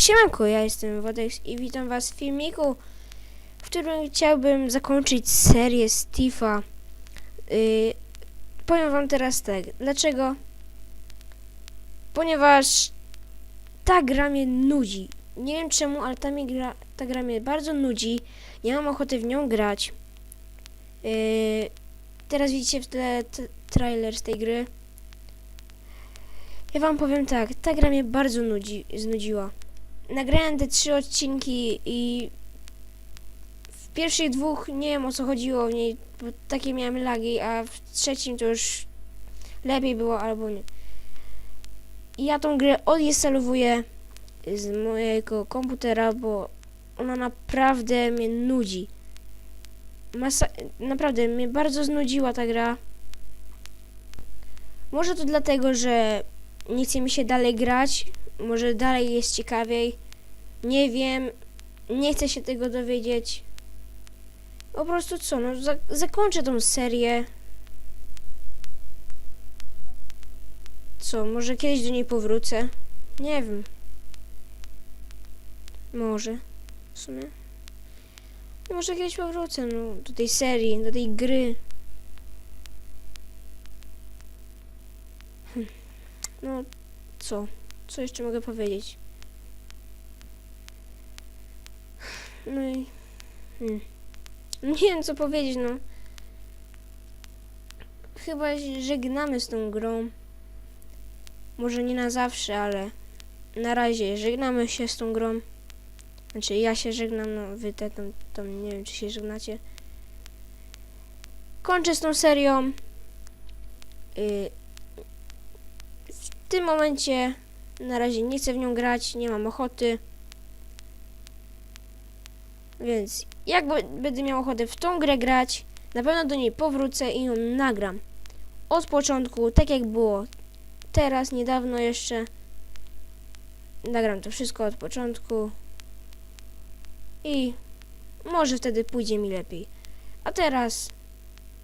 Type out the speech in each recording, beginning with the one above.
Siemanko, ja jestem Wodek i witam was w filmiku, w którym chciałbym zakończyć serię Steve'a. Yy, powiem wam teraz tak, dlaczego? Ponieważ ta gra mnie nudzi. Nie wiem czemu, ale ta, mi gra, ta gra mnie bardzo nudzi. Nie mam ochoty w nią grać. Yy, teraz widzicie w tle trailer z tej gry. Ja wam powiem tak, ta gra mnie bardzo nudzi, znudziła. Nagrałem te trzy odcinki i w pierwszych dwóch nie wiem o co chodziło w niej, bo takie miałem lagi, a w trzecim to już lepiej było albo nie. Ja tą grę odinstalowuję z mojego komputera, bo ona naprawdę mnie nudzi. Masa naprawdę mnie bardzo znudziła ta gra. Może to dlatego, że nie chce mi się dalej grać, może dalej jest ciekawiej. Nie wiem, nie chcę się tego dowiedzieć. Po prostu co, no za zakończę tą serię. Co, może kiedyś do niej powrócę? Nie wiem. Może. W sumie. No Może kiedyś powrócę, no, do tej serii, do tej gry. Hm. No, co? Co jeszcze mogę powiedzieć? No i... Hmm. Nie wiem, co powiedzieć, no. Chyba żegnamy z tą grą. Może nie na zawsze, ale na razie żegnamy się z tą grą. Znaczy, ja się żegnam, no wy te tam, tam nie wiem, czy się żegnacie. Kończę z tą serią. Y, w tym momencie na razie nie chcę w nią grać, nie mam ochoty. Więc jak będę miał ochotę w tą grę grać, na pewno do niej powrócę i ją nagram. Od początku, tak jak było teraz, niedawno jeszcze. Nagram to wszystko od początku. I może wtedy pójdzie mi lepiej. A teraz,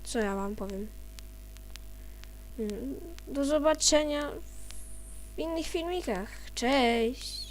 co ja wam powiem? Mm, Do zobaczenia w innych filmikach. Cześć!